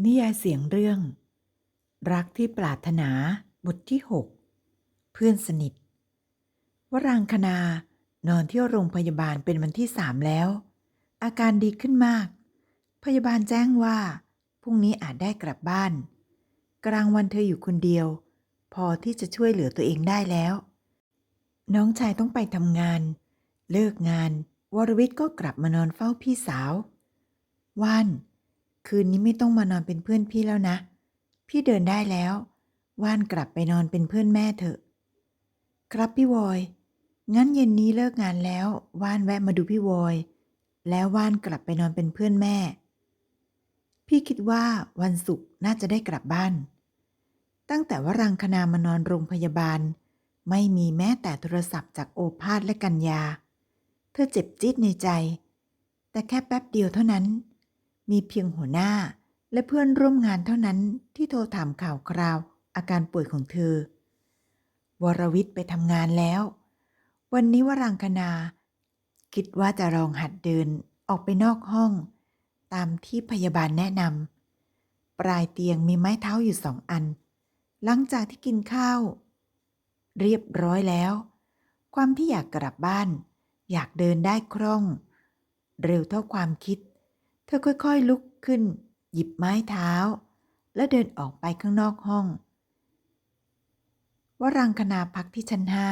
นิยายเสียงเรื่อง รักที่ปรารถนาบทที่ 6 เพื่อนสนิท วรางคนานอนที่โรงพยาบาลเป็นวันที่สามแล้ว อาการดีขึ้นมาก พยาบาลแจ้งว่าพรุ่งนี้อาจได้กลับบ้าน กลางวันเธออยู่คนเดียว พอที่จะช่วยเหลือตัวเองได้แล้ว น้องชายต้องไปทำงาน เลิกงาน วรวิทย์ก็กลับมานอนเฝ้าพี่สาวว่าน คืนนี้ไม่ต้องมานอนเป็นเพื่อนพี่แล้วนะ พี่เดินได้แล้ว ว่านกลับไปนอนเป็นเพื่อนแม่เถอะ ครับพี่วอย งั้นเย็นนี้เลิกงานแล้ว ว่านแวะมาดูพี่วอย แล้วว่านกลับไปนอนเป็นเพื่อนแม่ พี่คิดว่าวันศุกร์น่าจะได้กลับบ้าน ตั้งแต่ว่ารังคณามานอนโรงพยาบาล ไม่มีแม้แต่โทรศัพท์จากโอภาสและกัญญา เธอเจ็บจี๊ดในใจ แต่แค่แป๊บเดียวเท่านั้น มีเพียงหัวหน้า และเพื่อนร่วมงานเท่านั้นที่โทรถามข่าวคราวอาการป่วยของเธอ วรวิทย์ไปทำงานแล้ว วันนี้วรังคณา คิดว่าจะลองหัดเดินออกไปนอกห้อง ตามที่พยาบาลแนะนำปลายเตียงมีไม้เท้าอยู่สองอัน หลังจากที่กินข้าว เรียบร้อยแล้ว ความที่อยากกลับบ้าน อยากเดินได้คล่อง เร็วเท่าความคิด ธอค่อยๆลุกขึ้น หยิบไม้เท้า และเดินออกไปข้างนอกห้อง วรังคณาพักที่ชั้นห้า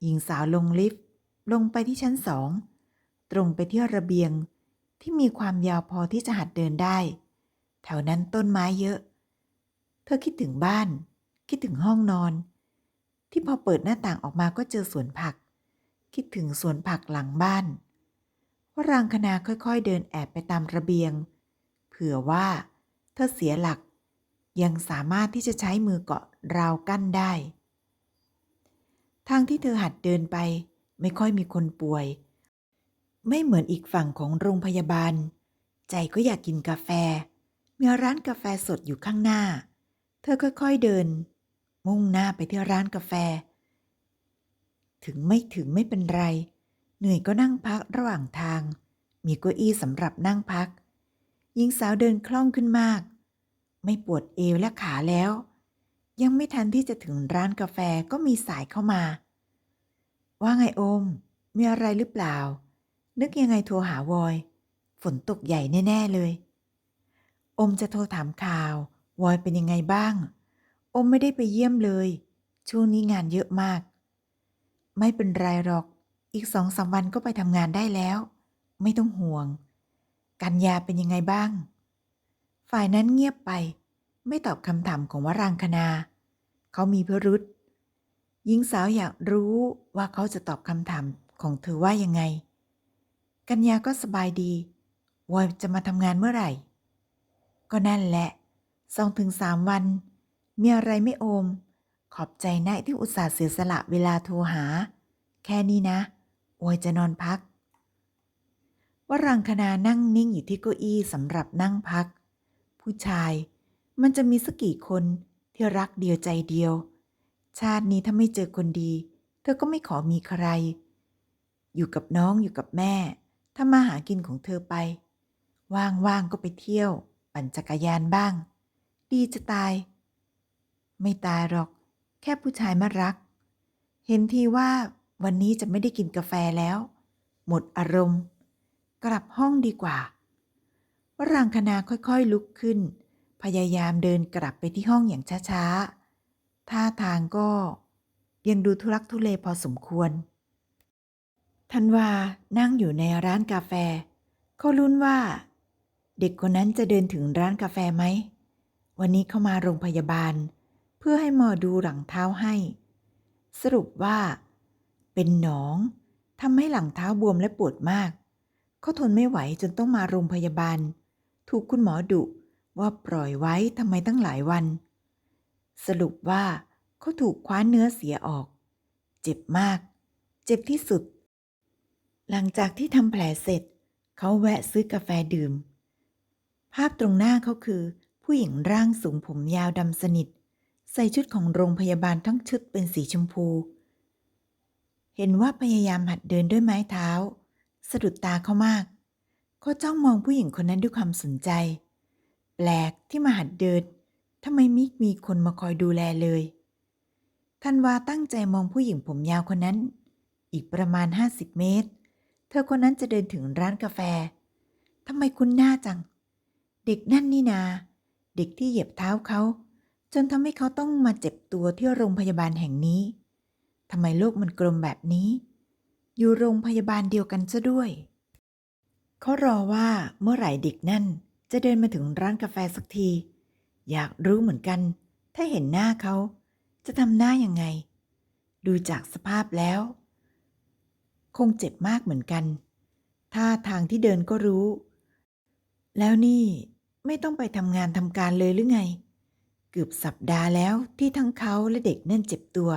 หญิงสาวลงลิฟต์ ลงไปที่ชั้นสอง ตรงไปที่ระเบียงที่มีความยาวพอที่จะหัดเดินได้ แถวนั้นต้นไม้เยอะ เธอคิดถึงบ้าน คิดถึงห้องนอน ที่พอเปิดหน้าต่างออกมาก็เจอสวนผัก คิดถึงสวนผักหลังบ้าน วรางคณาค่อยๆ เดินแอบไปตามระเบียง เผื่อว่าเธอเสียหลัก ยังสามารถที่จะใช้มือเกาะราวกั้นได้ ทางที่เธอหัดเดินไป ไม่ค่อยมีคนป่วย ไม่เหมือนอีกฝั่งของโรงพยาบาล ใจก็อยากกินกาแฟ มีร้านกาแฟสดอยู่ข้างหน้า เธอค่อยๆเดิน มุ่งหน้าไปที่ร้านกาแฟ ถึงไม่ถึงไม่เป็นไรเหนื่อยก็นั่งพักระหว่างทาง มีเก้าอี้สำหรับนั่งพัก หญิงสาวเดินคล่องขึ้นมาก ไม่ปวดเอวและขาแล้ว ยังไม่ทันที่จะถึงร้านกาแฟก็มีสายเข้ามา ว่าไงโอม มีอะไรหรือเปล่า นึกยังไงโทรหาวอย ฝนตกใหญ่แน่ ๆ เลย อมจะโทรถามข่าว วอยเป็นยังไงบ้าง อมไม่ได้ไปเยี่ยมเลย ช่วงนี้งานเยอะมาก ไม่เป็นไรหรอก อีกสองสามวันก็ไปทำงานได้แล้ว ไม่ต้องห่วง กัญญาเป็นยังไงบ้าง ฝ่ายนั้นเงียบไป ไม่ตอบคำถามของวรางคณา เขามีพิรุษหญิงสาวอยากรู้ว่าเขาจะตอบคำถามของเธอว่ายังไง กัญญาก็สบายดีวอยจะมาทำงานเมื่อไหร่ ก็นั่นแหละสองถึงสามวัน มีอะไรไม่โอม ขอบใจนะที่อุตส่าห์เสียสละเวลาโทรหา แค่นี้นะ วอยจะนอนพัก วรังคณานั่งนิ่งอยู่ที่เก้าอี้สำหรับนั่งพัก ผู้ชายมันจะมีสักกี่คนที่รักเดียวใจเดียว ชาตินี้ถ้าไม่เจอคนดี เธอก็ไม่ขอมีใคร อยู่กับน้องอยู่กับแม่ถ้ามาหากินของเธอไป ว่างๆก็ไปเที่ยว ปั่นจักรยานบ้าง ดีจะตาย ไม่ตายหรอก แค่ผู้ชายมารัก เห็นทีว่า วันนี้จะไม่ได้กินกาแฟแล้ว หมดอารมณ์ กลับห้องดีกว่า วรางคณาค่อยๆลุกขึ้น พยายามเดินกลับไปที่ห้องอย่างช้าๆ ท่าทางก็ยังดูทุรักทุเลพอสมควรธันวานั่งอยู่ในร้านกาแฟ เขาลุ้นว่า เด็กคนนั้นจะเดินถึงร้านกาแฟไหม วันนี้เขามาโรงพยาบาล เพื่อให้หมอดูหลังเท้าให้ สรุปว่า เป็นหนองทำให้หลังเท้าบวมและปวดมาก เขาทนไม่ไหวจนต้องมาโรงพยาบาล ถูกคุณหมอดุว่าปล่อยไว้ทำไมตั้งหลายวัน สรุปว่าเขาถูกคว้านเนื้อเสียออก เจ็บมาก เจ็บที่สุด หลังจากที่ทำแผลเสร็จ เขาแวะซื้อกาแฟดื่ม ภาพตรงหน้าเขาคือ ผู้หญิงร่างสูงผมยาวดำสนิท ใส่ชุดของโรงพยาบาลทั้งชุดเป็นสีชมพู เห็นว่าพยายามหัดเดินด้วยไม้เท้า สะดุดตาเขามากเขาจ้องมองผู้หญิงคนนั้นด้วยความสนใจ แปลกที่มาหัดเดินทำไมมิมีคนมาคอยดูแลเลยธันวาตั้งใจมองผู้หญิงผมยาวคนนั้น อีกประมาณ 50 เมตร เธอคนนั้นจะเดินถึงร้านกาแฟทำไมคุ้นหน้าจัง เด็กนั่นนี่นา เด็กที่เหยียบเท้าเขา จนทำให้เขาต้องมาเจ็บตัวที่โรงพยาบาลแห่งนี้ ทำไมโลกมันกลมแบบนี้ อยู่โรงพยาบาลเดียวกันซะด้วย เขารอว่าเมื่อไหร่เด็กนั่น จะเดินมาถึงร้านกาแฟสักที อยากรู้เหมือนกัน ถ้าเห็นหน้าเขา จะทำหน้ายังไง ดูจากสภาพแล้ว คงเจ็บมากเหมือนกันท่าทางที่เดินก็รู้ แล้วนี่ไม่ต้องไปทำงานทำการเลยหรือไง เกือบสัปดาห์แล้วที่ทั้งเขาและเด็กนั่นเจ็บตัว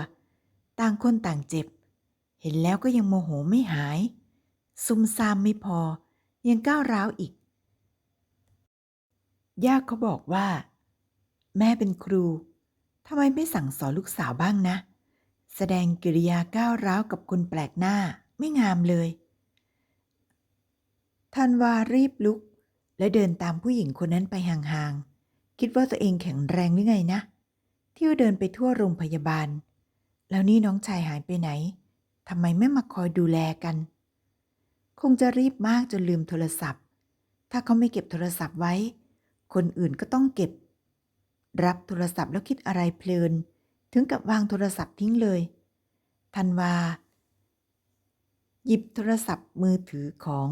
ต่างคนต่างเจ็บ เห็นแล้วก็ยังโมโหไม่หาย ซุ่มซามไม่พอ ยังก้าวร้าวอีก ย่าเขาบอกว่า แม่เป็นครู ทำไมไม่สั่งสอนลูกสาวบ้างนะ แสดงกิริยาก้าวร้าวกับคนแปลกหน้าไม่งามเลยธันวารีบลุก และเดินตามผู้หญิงคนนั้นไปห่างๆ คิดว่าตัวเองแข็งแรงหรือไงนะ ที่เดินไปทั่วโรงพยาบาล แล้วนี่น้องชายหายไปไหนทำไมไม่มาคอยดูแลกัน คงจะรีบมากจนลืมโทรศัพท์ ถ้าเขาไม่เก็บโทรศัพท์ไว้ คนอื่นก็ต้องเก็บ รับโทรศัพท์แล้วคิดอะไรเพลิน ถึงกับวางโทรศัพท์ทิ้งเลยธันวา หยิบโทรศัพท์มือถือของ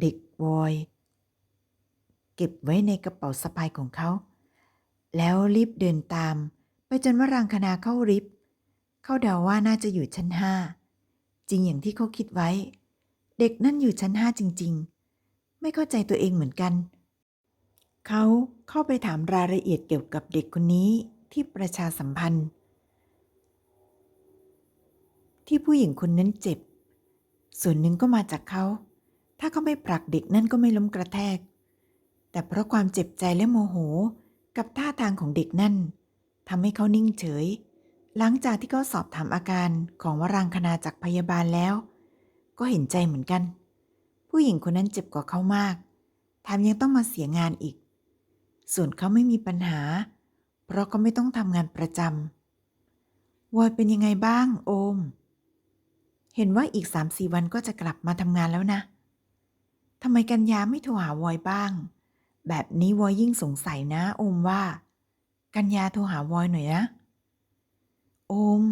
เด็กวอยเก็บไว้ในกระเป๋าสะพายของเขา แล้วรีบเดินตาม ไปจนวรังคณาเข้าริฟต์ เขาเดาว่าน่าจะอยู่ชั้นห้าจริงอย่างที่เขาคิดไว้ เด็กนั่นอยู่ชั้นห้าจริง ๆ ไม่เข้าใจตัวเองเหมือนกัน เขาเข้าไปถามรายละเอียดเกี่ยวกับเด็กคนนี้ที่ประชาสัมพันธ์ ที่ผู้หญิงคนนั้นเจ็บ ส่วนหนึ่งก็มาจากเขา ถ้าเขาไม่ผลักเด็กนั่นก็ไม่ล้มกระแทก แต่เพราะความเจ็บใจและโมโหกับท่าทางของเด็กนั่นทำให้เขานิ่งเฉย หลังจากที่เขาสอบถามอาการของวรางคณาจากพยาบาลแล้ว ก็เห็นใจเหมือนกัน ผู้หญิงคนนั้นเจ็บกว่าเขามากแถมยังต้องมาเสียงานอีก ส่วนเขาไม่มีปัญหา เพราะเขาไม่ต้องทำงานประจำวอยเป็นยังไงบ้างโอม เห็นว่าอีกสามสี่วันก็จะกลับมาทำงานแล้วนะทำไมกัญญาไม่โทรหาวอยบ้าง แบบนี้วอยยิ่งสงสัยนะ โอมว่า กัญญาโทรหาวอยหน่อยนะ โอม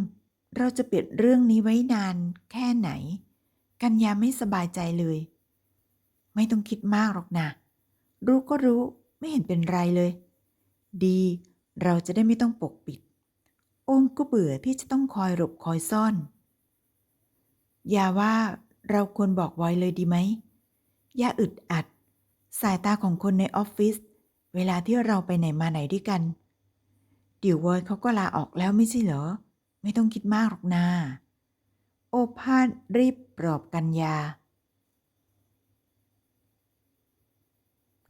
เราจะปิดเรื่องนี้ไว้นานแค่ไหน กัญญาไม่สบายใจเลย ไม่ต้องคิดมากหรอกนะ รู้ก็รู้ไม่เห็นเป็นไรเลย ดีเราจะได้ไม่ต้องปกปิด โอมก็เบื่อที่จะต้องคอยหลบคอยซ่อน อย่าว่าเราควรบอกไว้เลยดีไหม อย่าอึดอัด สายตาของคนในออฟฟิศเวลาที่เราไปไหนมาไหนด้วยกัน เดี๋ยววอยเขาก็ลาออกแล้วไม่ใช่เหรอ ไม่ต้องคิดมากหรอกนาโอภาสรีบปลอบกัญญา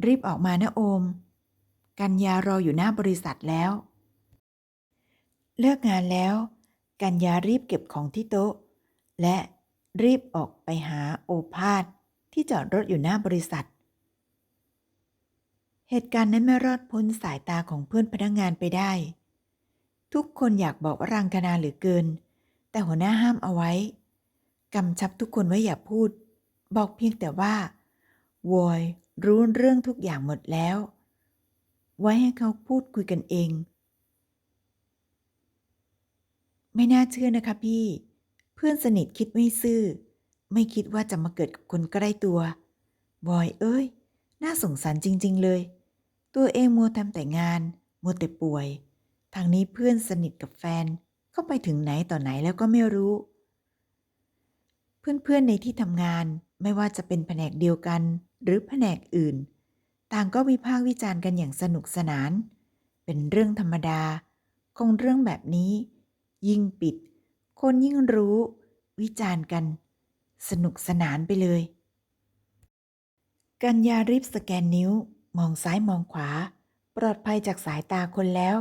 รีบออกมานะโอม กัญญารออยู่หน้าบริษัทแล้ว เลิกงานแล้ว กัญญารีบเก็บของที่โต๊ะ และรีบออกไปหาโอภาสที่จอดรถอยู่หน้าบริษัท เหตุการณ์นั้นไม่รอดพ้นสายตาของเพื่อนพนักงงานไปได้ ทุกคนอยากบอกว่ารังคณาเหลือเกิน แต่หัวหน้าห้ามเอาไว้กำชับทุกคนไว้อย่าพูด บอกเพียงแต่ว่าวอยรู้เรื่องทุกอย่างหมดแล้ว ไว้ให้เขาพูดคุยกันเอง ไม่น่าเชื่อนะคะพี่ เพื่อนสนิทคิดไม่ซื่อ ไม่คิดว่าจะมาเกิดกับคนใกล้ตัวบอยเอ้ย น่าสงสารจริง ๆ เลย ตัวเองมัวทำแต่งาน มัวแต่ป่วยางนี้เพื่อนสนิทกับแฟนเข้าไปถึงไหนต่อไหนแล้วก็ไม่รู้ เพื่อนๆในที่ทำงานไม่ว่าจะเป็นแผนกเดียวกัน หรือแผนกอื่น ต่างก็วิพากษ์วิจารณ์กันอย่างสนุกสนาน เป็นเรื่องธรรมดา คงเรื่องแบบนี้ ยิ่งปิด คนยิ่งรู้ วิจารณ์กัน สนุกสนานไปเลย กัญญารีบสแกนนิ้ว มองซ้ายมองขวา ปลอดภัยจากสายตาคนแล้ว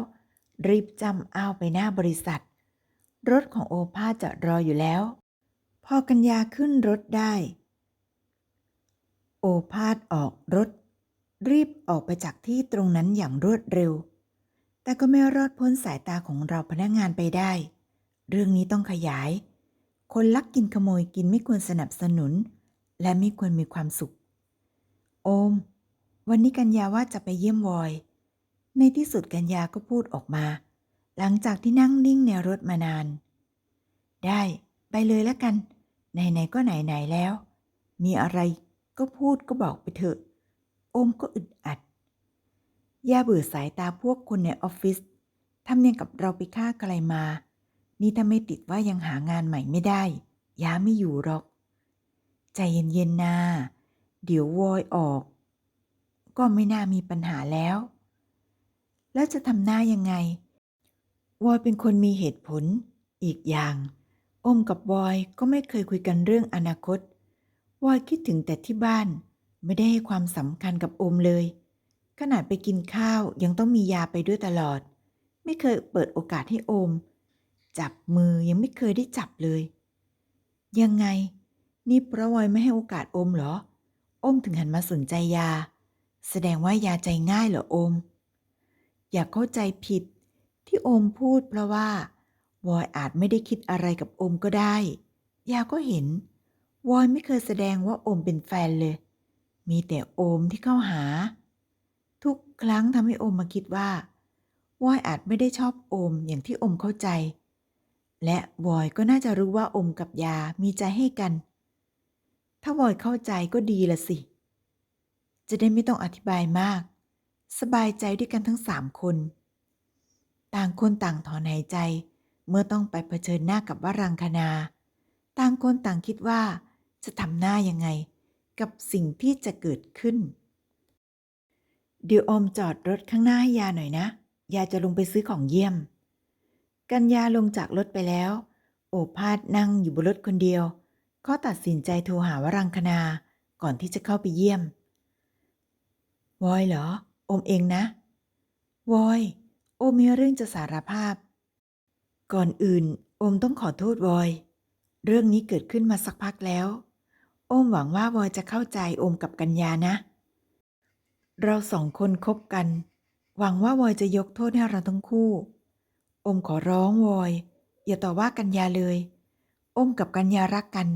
รีบจำเอาไปหน้าบริษัท รถของโอภาสจอดรออยู่แล้ว พอกัญญาขึ้นรถได้ โอภาสออกรถ รีบออกไปจากที่ตรงนั้นอย่างรวดเร็ว แต่ก็ไม่รอดพ้นสายตาของเราพนักงานไปได้ เรื่องนี้ต้องขยาย คนลักกินขโมยกินไม่ควรสนับสนุน และไม่ควรมีความสุข โอม วันนี้กัญญาว่าจะไปเยี่ยมวอย ในที่สุดกัญญาก็พูดออกมา หลังจากที่นั่งนิ่งในรถมานาน ได้ไปเลยแล้วกัน ไหนๆก็ไหนๆแล้ว มีอะไรก็พูดก็บอกไปเถอะ อมก็อึดอัด ย่าเบื่อสายตาพวกคนในออฟฟิศทำเนียงกับเราไปฆ่าใครมา นี่ถ้าไม่ติดว่ายังหางานใหม่ไม่ได้ย่าไม่อยู่หรอก ใจเย็นๆนา เดี๋ยววอยออก ก็ไม่น่ามีปัญหาแล้ว แล้วจะทำหน้ายังไง วอยเป็นคนมีเหตุผล อีกอย่าง อมกับวอยก็ไม่เคยคุยกันเรื่องอนาคต วอยคิดถึงแต่ที่บ้าน ไม่ได้ให้ความสำคัญกับอมเลย ขนาดไปกินข้าวยังต้องมียาไปด้วยตลอด ไม่เคยเปิดโอกาสให้อม จับมือยังไม่เคยได้จับเลย ยังไง นี่เพราะวอยไม่ให้โอกาสอมเหรอ อมถึงหันมาสนใจยา แสดงว่ายาใจง่ายเหรออม อย่าเข้าใจผิด ที่โอมพูดเพราะว่า วอยอาจไม่ได้คิดอะไรกับโอมก็ได้ ยาก็เห็น วอยไม่เคยแสดงว่าโอมเป็นแฟนเลย มีแต่โอมที่เข้าหา ทุกครั้งทำให้โอมมาคิดว่า วอยอาจไม่ได้ชอบโอมอย่างที่โอมเข้าใจ และวอยก็น่าจะรู้ว่าโอมกับยามีใจให้กัน ถ้าวอยเข้าใจก็ดีละสิ จะได้ไม่ต้องอธิบายมาก สบายใจด้วยกันทั้งสามคน ต่างคนต่างถอนหายใจ เมื่อต้องไปเผชิญหน้ากับวรังคณา ต่างคนต่างคิดว่าจะทำหน้ายังไง กับสิ่งที่จะเกิดขึ้น เดี๋ยวอมจอดรถข้างหน้าให้ยาหน่อยนะ ยาจะลงไปซื้อของเยี่ยม กัญญาลงจากรถไปแล้ว โอภาสนั่งอยู่บนรถคนเดียว ก็ตัดสินใจโทรหาวรังคณาก่อนที่จะเข้าไปเยี่ยมวอยเหรอ โอมเองนะวอยโอมมีเรื่องจะสารภาพ ก่อนอื่น โอมต้องขอโทษวอย เรื่องนี้เกิดขึ้นมาสักพักแล้ว โอมหวังว่าวอยจะเข้าใจโอมกับกัญญานะ เราสองคนคบกัน หวังว่าวอยจะยกโทษให้เราทั้งคู่ โอมขอร้องวอย อย่าต่อว่ากัญญาเลย โอมกับกัญญารักกัน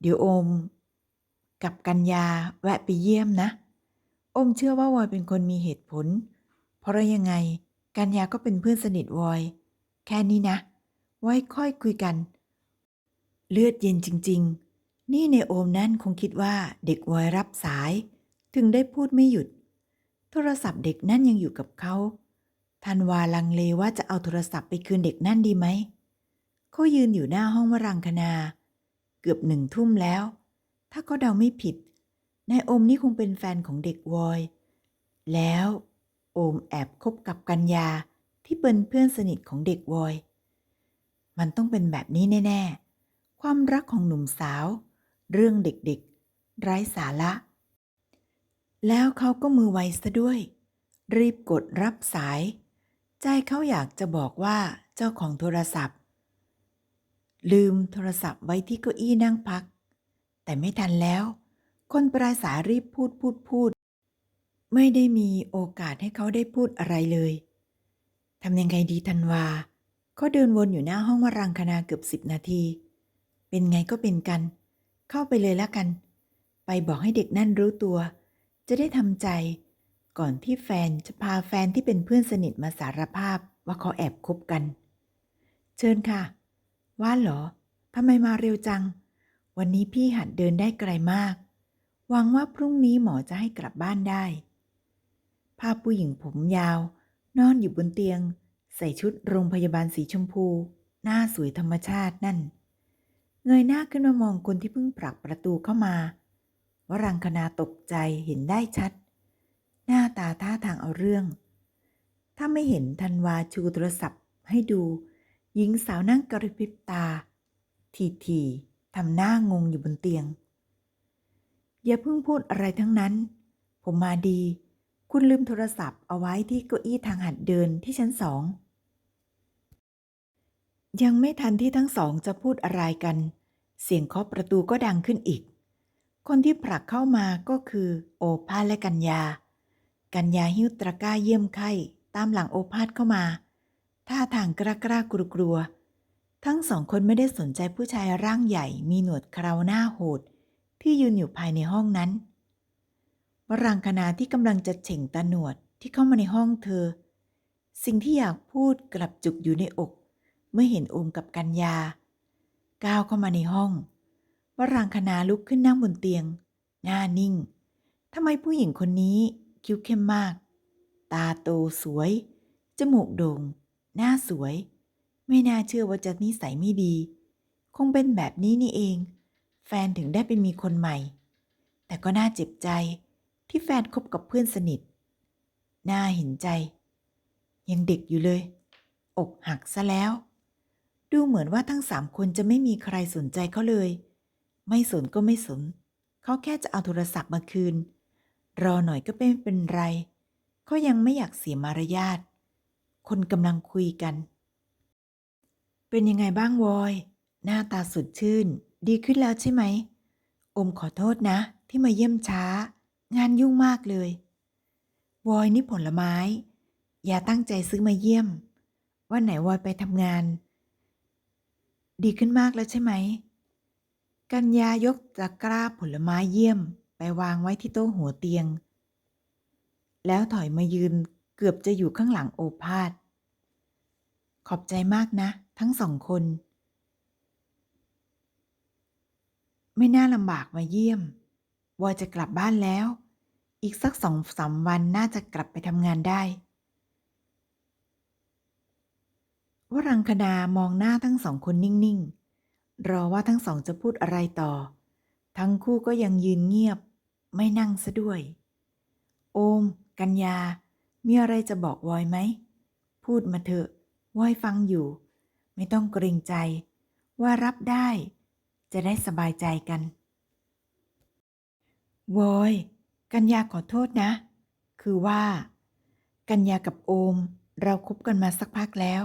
เดี๋ยวโอม กับกัญญาแวะไปเยี่ยมนะ อมเชื่อว่าวอยเป็นคนมีเหตุผล เพราะยังไงกัญญาก็เป็นเพื่อนสนิทวอย แค่นี้นะไว้ค่อยคุยกัน เลือดเย็นจริง ๆ นี่ในโอมนั่นคงคิดว่าเด็กวอยรับสาย ถึงได้พูดไม่หยุด โทรศัพท์เด็กนั่นยังอยู่กับเขาทันวาลังเลว่าจะเอาโทรศัพท์ไปคืนเด็กนั่นดีไหมเขายืนอยู่หน้าห้องวรังคณา เกือบหนึ่งทุ่มแล้ว ถ้าเขาเดาไม่ผิด นายโอมนี่คงเป็นแฟนของเด็กวอย แล้วโอมแอบคบกับกัญญาที่เป็นเพื่อนสนิทของเด็กวอย มันต้องเป็นแบบนี้แน่ ๆ ความรักของหนุ่มสาว เรื่องเด็กๆ ไร้สาระ แล้วเขาก็มือไวซะด้วย รีบกดรับสาย ใจเขาอยากจะบอกว่าเจ้าของโทรศัพท์ ลืมโทรศัพท์ไว้ที่เก้าอี้นั่งพัก แต่ไม่ทันแล้ว คนปลายสายรีบพูดพูดพูด ไม่ได้มีโอกาสให้เขาได้พูดอะไรเลยทำยังไงดีธันวาเขาเดินวนอยู่หน้าห้องวรังคณาเกือบสิบนาที เป็นไงก็เป็นกัน เข้าไปเลยแล้วกัน ไปบอกให้เด็กนั่นรู้ตัว จะได้ทำใจ ก่อนที่แฟนจะพาแฟนที่เป็นเพื่อนสนิทมาสารภาพว่าเขาแอบคบกัน เชิญค่ะ ว่านเหรอทำไมมาเร็วจัง วันนี้พี่หัดเดินได้ไกลมาก หวังว่าพรุ่งนี้หมอจะให้กลับบ้านได้ ภาพผู้หญิงผมยาว นอนอยู่บนเตียง ใส่ชุดโรงพยาบาลสีชมพู หน้าสวยธรรมชาตินั่น เงยหน้าขึ้นมามองคนที่เพิ่งผลักประตูเข้ามาวรังคณาตกใจเห็นได้ชัด หน้าตาท่าทางเอาเรื่อง ถ้าไม่เห็นธันวาชูโทรศัพท์ให้ดู หญิงสาวนั่งกระพริบตา ทีทีทำหน้างงอยู่บนเตียง อย่าเพิ่งพูดอะไรทั้งนั้น ผมมาดี คุณลืมโทรศัพท์เอาไว้ที่เก้าอี้ทางหัดเดินที่ชั้นสอง ยังไม่ทันที่ทั้งสองจะพูดอะไรกัน เสียงเคาะประตูก็ดังขึ้นอีก คนที่ผลักเข้ามาก็คือ โอภาสและกัญญา กัญญาหิ้วตะกร้าเยี่ยมไข้ตามหลังโอภาสเข้ามา ท่าทางกล้ากล้ากลัวกลัวทั้งสองคนไม่ได้สนใจผู้ชายร่างใหญ่มีหนวดเคราวหน้าโหด ที่ยืนอยู่ภายในห้องนั้นวรังคณาที่กำลังจะเฉ่งตาหนวดที่เข้ามาในห้องเธอ สิ่งที่อยากพูดกลับจุกอยู่ในอก เมื่อเห็นโอมกับกัญญา ก้าวเข้ามาในห้องวรังคณาลุกขึ้นนั่งบนเตียง หน้านิ่งทำไมผู้หญิงคนนี้คิ้วเข้มมาก ตาโตสวย จมูกโด่ง หน้าสวย ไม่น่าเชื่อว่าจะนิสัยไม่ดี คงเป็นแบบนี้นี่เอง แฟนถึงได้ไปมีคนใหม่ แต่ก็น่าเจ็บใจที่แฟนคบกับเพื่อนสนิท น่าเห็นใจ ยังเด็กอยู่เลย อกหักซะแล้ว ดูเหมือนว่าทั้งสามคนจะไม่มีใครสนใจเขาเลย ไม่สนก็ไม่สน เขาแค่จะเอาโทรศัพท์มาคืน รอหน่อยก็ไม่เป็นไร เขายังไม่อยากเสียมารยาท คนกำลังคุยกัน เป็นยังไงบ้างวอย หน้าตาสดชื่น ดีขึ้นแล้วใช่ไหม อมขอโทษนะ ที่มาเยี่ยมช้า งานยุ่งมากเลย วอยนี่ผลไม้ อย่าตั้งใจซื้อมาเยี่ยมวันไหนวอยไปทำงาน ดีขึ้นมากแล้วใช่ไหม กัญญายกตะกร้าผลไม้เยี่ยม ไปวางไว้ที่โต๊ะหัวเตียง แล้วถอยมายืนเกือบจะอยู่ข้างหลังโอภาสขอบใจมากนะ ทั้งสองคน ไม่น่าลำบากมาเยี่ยมวอยจะกลับบ้านแล้ว อีกสักสองสามวันน่าจะกลับไปทำงานได้ วรังคณามองหน้าทั้งสองคนนิ่ง ๆ รอว่าทั้งสองจะพูดอะไรต่อ ทั้งคู่ก็ยังยืนเงียบ ไม่นั่งซะด้วย โอม กัญญา มีอะไรจะบอกวอยไหม พูดมาเถอะวอยฟังอยู่ ไม่ต้องเกรงใจ ว่ารับได้ จะได้สบายใจกันวอยกัญญาขอโทษนะ คือว่า กัญญากับโอม เราคบกันมาสักพักแล้ว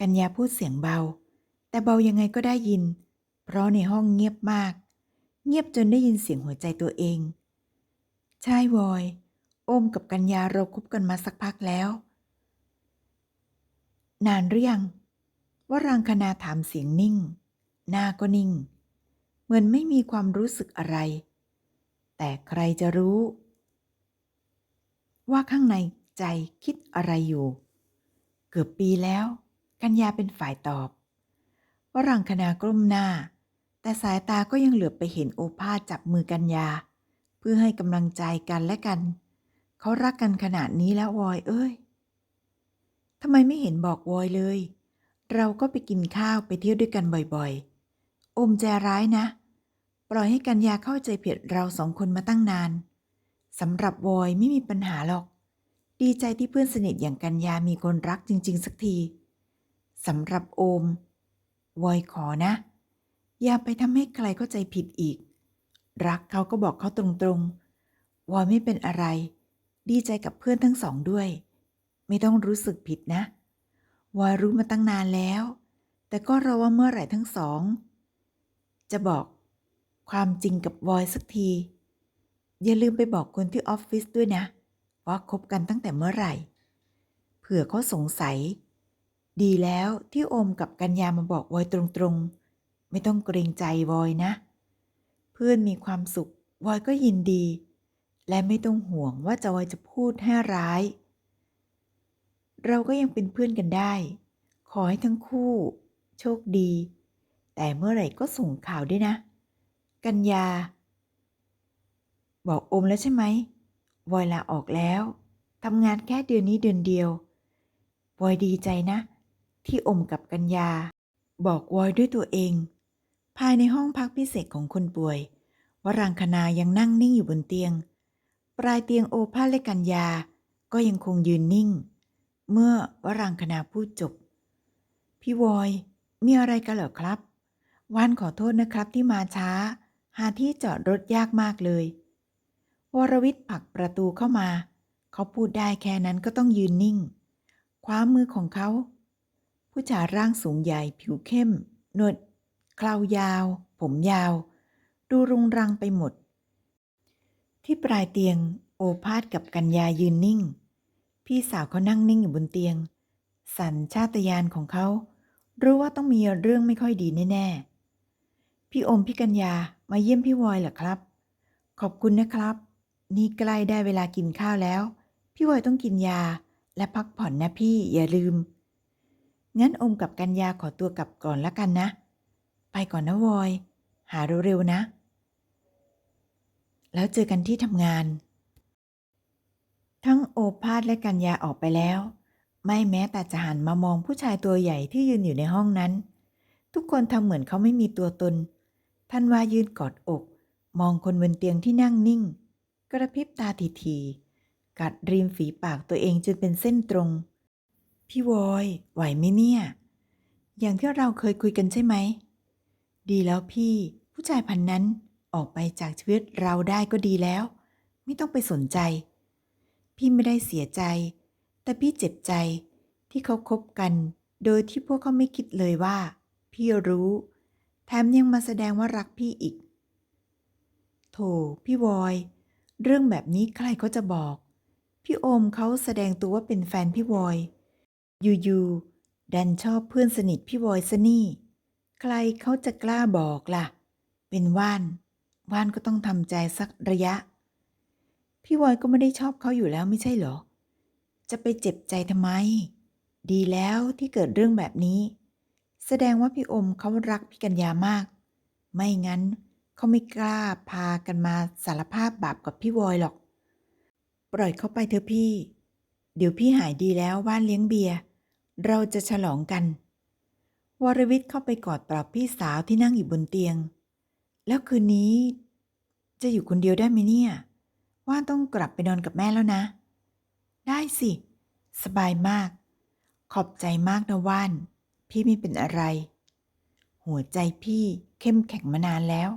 กัญญาพูดเสียงเบา แต่เบายังไงก็ได้ยิน เพราะในห้องเงียบมาก เงียบจนได้ยินเสียงหัวใจตัวเอง ใช่วอย โอมกับกัญญาเราคบกันมาสักพักแล้ว นานหรือยังวรังคณาถามเสียงนิ่ง หน้าก็นิ่ง เหมือนไม่มีความรู้สึกอะไร แต่ใครจะรู้ ว่าข้างในใจคิดอะไรอยู่ เกือบปีแล้ว กัญญาเป็นฝ่ายตอบวรังคณากลุ้มหน้า แต่สายตาก็ยังเหลือบไปเห็นโอภาสจับมือกัญญา เพื่อให้กำลังใจกันและกัน เขารักกันขนาดนี้แล้ววอยเอ้ยทำไมไม่เห็นบอกวอยเลย เราก็ไปกินข้าวไปเที่ยวด้วยกันบ่อยๆ อมใจร้ายนะ ปล่อยให้กัญญาเข้าใจผิดเราสองคนมาตั้งนานสำหรับวอยไม่มีปัญหาหรอก ดีใจที่เพื่อนสนิทอย่างกัญญามีคนรักจริง ๆ สักทีสำหรับโอม วอยขอนะ อย่าไปทำให้ใครเข้าใจผิดอีก รักเขาก็บอกเขาตรงๆ วอยไม่เป็นอะไร ดีใจกับเพื่อนทั้งสองด้วย ไม่ต้องรู้สึกผิดนะ วอยรู้มาตั้งนานแล้ว แต่ก็รอว่าเมื่อไหร่ทั้งสอง จะบอก ความจริงกับวอยสักที อย่าลืมไปบอกคนที่ออฟฟิศด้วยนะ ว่าคบกันตั้งแต่เมื่อไหร่ เผื่อเขาสงสัย ดีแล้วที่โอมกับกัญญามาบอกวอยตรงๆ ไม่ต้องเกรงใจวอยนะ เพื่อนมีความสุขวอยก็ยินดี และไม่ต้องห่วงว่าจะวอยจะพูดให้ร้าย เราก็ยังเป็นเพื่อนกันได้ ขอให้ทั้งคู่ โชคดี แต่เมื่อไหร่ก็ส่งข่าวด้วยนะ กัญญา บอกโอมแล้วใช่ไหมวอยลาออกแล้วทำงานแค่เดือนนี้เดือนเดียววอยดีใจนะ ที่อมกับกัญญา บอกวอยด้วยตัวเอง ภายในห้องพักพิเศษของคนป่วยวรังคณายังนั่งนิ่งอยู่บนเตียง ปลายเตียงโอภาสและกัญญา ก็ยังคงยืนนิ่ง เมื่อวรังคณาพูดจบ พี่วอย มีอะไรกันเหรอครับ วานขอโทษนะครับที่มาช้า หาที่จอดรถยากมากเลย วรวิทย์ผลักประตูเข้ามา เขาพูดได้แค่นั้นก็ต้องยืนนิ่ง คว้ามือของเขา ผู้ชายร่างสูงใหญ่ผิวเข้มหนวดเคราวยาว ผมยาว ดูรุงรังไปหมด ที่ปลายเตียงโอภาสกับกัญญายืนนิ่ง พี่สาวเขานั่งนิ่งอยู่บนเตียง สัญชาตญาณของเขา รู้ว่าต้องมีเรื่องไม่ค่อยดีแน่ๆ พี่อมพี่กัญญามาเยี่ยมพี่วอยเหรอครับ ขอบคุณนะครับ นี่ใกล้ได้เวลากินข้าวแล้ว พี่วอยต้องกินยาและพักผ่อนนะพี่อย่าลืม งั้นอมกับกัญญาขอตัวกลับก่อนละกันนะ ไปก่อนนะวอย หาเร็วๆนะ แล้วเจอกันที่ทำงาน ทั้งโอภาสและกัญญาออกไปแล้ว ไม่แม้แต่จะหันมามองผู้ชายตัวใหญ่ที่ยืนอยู่ในห้องนั้น ทุกคนทำเหมือนเขาไม่มีตัวตนานวายืนกอดอก มองคนบนเตียงที่นั่งนิ่ง กระพริบตาทีๆกัดริมฝีปากตัวเองจนเป็นเส้นตรง พี่วอย ไหวไหมเนี่ย อย่างที่เราเคยคุยกันใช่ไหม ดีแล้วพี่ ผู้ชายพันนั้นออกไปจากชีวิตเราได้ก็ดีแล้ว ไม่ต้องไปสนใจ พี่ไม่ได้เสียใจ แต่พี่เจ็บใจที่เขาคบกัน โดยที่พวกเขาไม่คิดเลยว่า พี่รู้ แถมยังมาแสดงว่ารักพี่อีก โถพี่วอย เรื่องแบบนี้ใครเขาจะบอก พี่โอมเขาแสดงตัวว่าเป็นแฟนพี่วอย อยู่ๆดันชอบเพื่อนสนิทพี่วอยซะนี่ ใครเขาจะกล้าบอกล่ะ เป็นว่าน ว่านก็ต้องทำใจสักระยะ พี่วอยก็ไม่ได้ชอบเขาอยู่แล้วไม่ใช่เหรอ จะไปเจ็บใจทำไม ดีแล้วที่เกิดเรื่องแบบนี้ แสดงว่าพี่อมเขารักพี่กัญญามาก ไม่งั้นเขาไม่กล้าพากันมาสารภาพบาปกับพี่วอยหรอก ปล่อยเขาไปเถอะพี่ เดี๋ยวพี่หายดีแล้วว่านเลี้ยงเบียร์เราจะฉลองกัน วรวิทย์เข้าไปกอดปลอบพี่สาวที่นั่งอยู่บนเตียง แล้วคืนนี้ จะอยู่คนเดียวได้ไหมเนี่ย ว่านต้องกลับไปนอนกับแม่แล้วนะ ได้สิ สบายมาก ขอบใจมากนะว่าน พี่ไม่เป็นอะไร หัวใจพี่เข้มแข็งมานานแล้ว